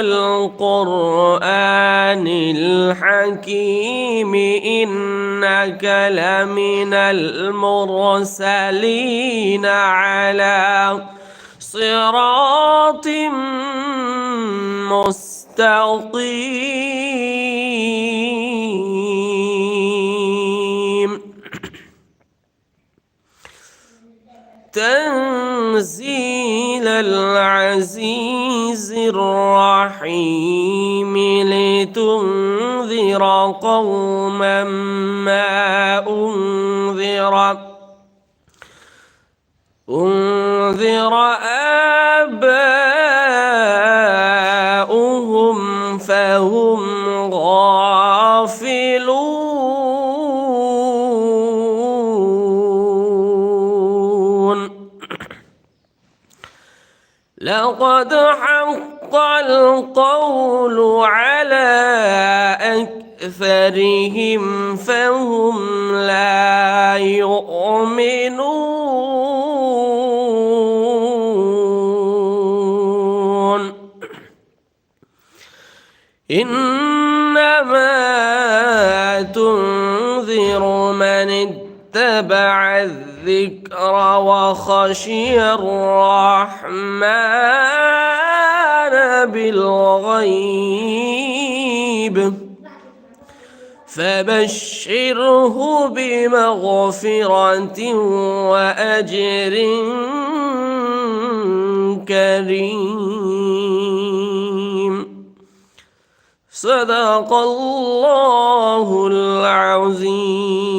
القرآن الحكيم إنك لمن المرسلين على صراط مستقيم. تنزيل العزيز الرحيم لتنذر قوما ما أنذر أنذر آباؤهم لقد حق القول على أكثرهم فهم لا يؤمنون. إنما تنذر من اتبع الذكر وخشي الرحمن بالغيب فبشره بمغفرة وأجر كريم. صدق الله العظيم.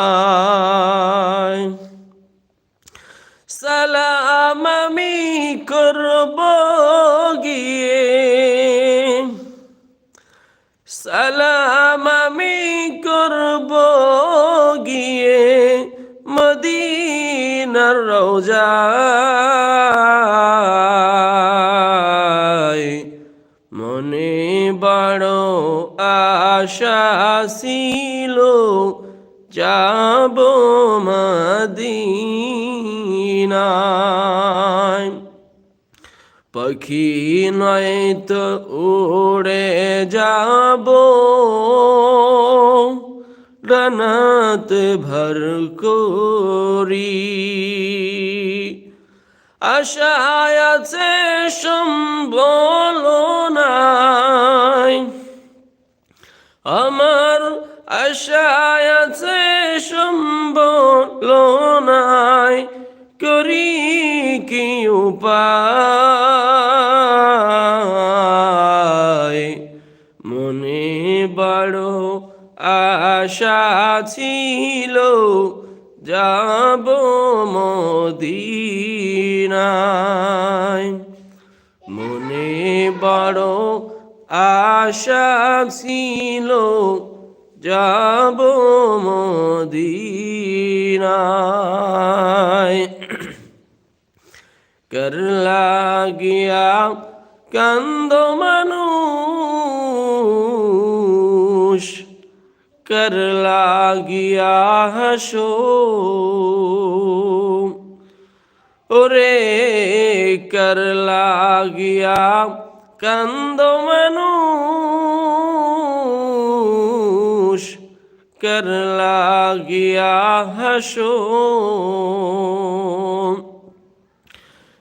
রোজায় মনে বড় আশা ছিল, যাব মদিনায়। পাখি নয় তো উড়ে যাব। ডানাত ভর করি। আশায় আছে সম্বল নাই। আমার আশায় আছে সম্বল নাই। করি কি উপায়? মনে বড় আশা ছিল, যাব মদিনায় মনে বড় আশা ছিল যাব মদিনায়। কর লাগিয়া কান্দ মানুষ কর লাগিয়া হাসো। ওরে কর লাগিয়া কান্দ মানুষ, কর লাগিয়া হাসো।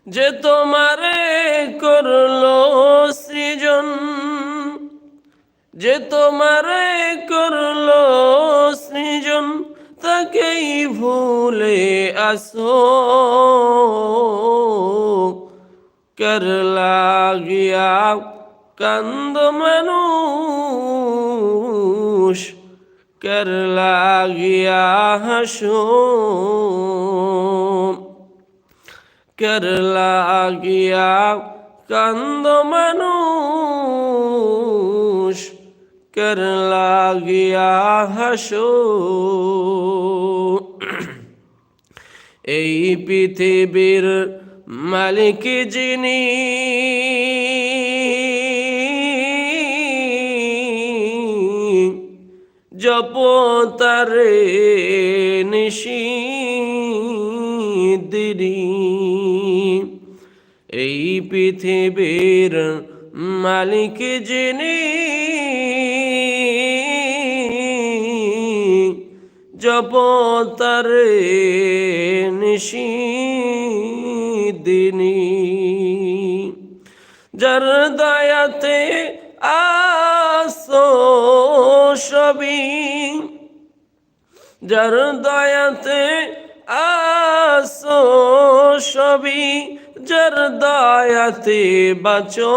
যে তোমারে করল সৃজন, যে তোমারে করল সৃজন, তাকেই ভুলে আসো। কর লাগিয়া কান্দ মানুষ কর লাগিয়া হাসো কর লাগিয়া কান্দ মানুষ কর লাগিয়া হাসো এই পৃথিবীর মালিক যিনি জপ তারে নিশি দিরি এই পৃথিবীর মালিক যিনি জপ তারে নিশি দিনী যার দয়াতে আসো সবই। যার দয়াতে আসো সবই। যার দয়াতে বাঁচো।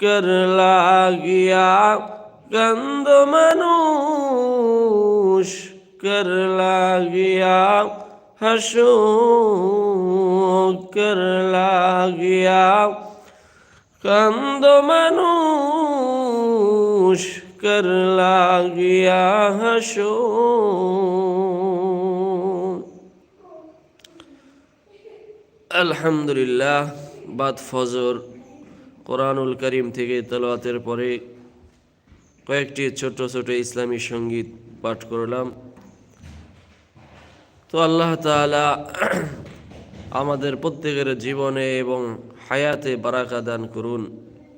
কর লাগিয়া গন্ধ মানুষ, কর লাগিয়া হাসুকের লাগিয়া কন্দ মানুষ কর লাগিয়া হাসো আলহামদুলিল্লাহ, বাদ ফজর, কোরআনুল করিম থেকে তলোয়াতের পরে কয়েকটি ছোট ছোট ইসলামী সংগীত পাঠ করলাম। তো আল্লাহ তাআলা আমাদের প্রত্যেকের জীবনে এবং হায়াতে বারাকা দান করুন।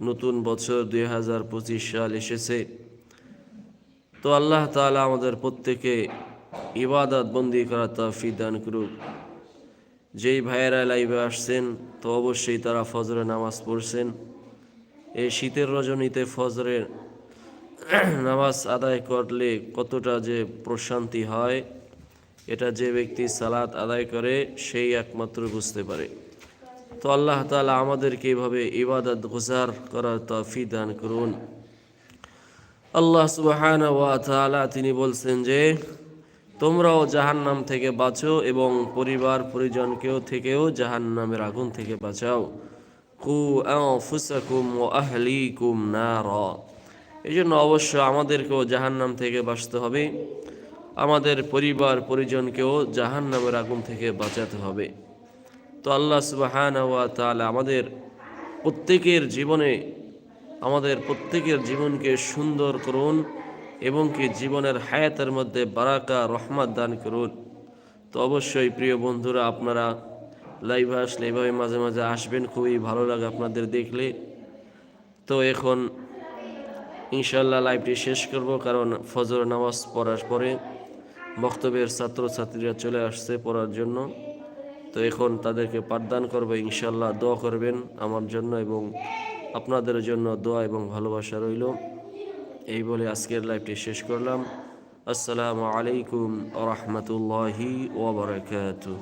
নতুন বছর দুই হাজার পঁচিশ সাল এসেছে। তো আল্লাহ তাআলা আমাদের প্রত্যেকে ইবাদত বন্দি করা তৌফিক দান করুক। যেই ভাইয়েরা লাইভে আসছেন, তো অবশ্যই তারা ফজরে নামাজ পড়ছেন। এই শীতের রজনীতে ফজরের নামাজ আদায় করলে কতটা যে প্রশান্তি হয় এটা যে ব্যক্তি সালাত আদায় করে, সেই একমাত্র বুঝতে পারে। তো আল্লাহ তালা আমাদেরকে এভাবে ইবাদত গুজার করার তফি দান করুন। আল্লাহ সুবহানাহু ওয়া তিনি বলছেন যে, তোমরাও জাহান্নাম থেকে বাঁচো এবং পরিবার পরিজনকেও থেকেও জাহান্নামের আগুন থেকে বাঁচাও। কু আনফুসাকুম ওয়া আহলিকুম নারা। এই জন্য অবশ্য আমাদেরকেও জাহান্নাম থেকে বাঁচতে হবে। আমাদের পরিবার, পরিজনকেও জাহান্নামের আগুন থেকে বাঁচাতে হবে। তো আল্লাহ সুবহানাহু ওয়া তাআলা আমাদের প্রত্যেকের জীবনে, আমাদের প্রত্যেকের জীবনকে সুন্দর করুন এবং কি জীবনের হায়াতের মধ্যে বারাকা, রহমত দান করুন। তো অবশ্যই প্রিয় বন্ধুরা, আপনারা লাইভে আসলে এভাবে মাঝে মাঝে আসবেন, খুবই ভালো লাগে আপনাদের দেখলে। তো এখন ইনশাল্লাহ লাইভটি শেষ করব, কারণ ফজর নামাজ পড়ার পরে বক্তব্যের ছাত্রছাত্রীরা চলে আসছে পড়ার জন্য। তো এখন তাদেরকে পাঠদান করবে ইনশাল্লাহ দোয়া করবেন আমার জন্য এবং আপনাদের জন্য দোয়া এবং ভালোবাসা রইল। এই বলে আজকের লাইভটি শেষ করলাম। আসসালামু আলাইকুম রহমতুল্লাহি ওবরাকাতুহ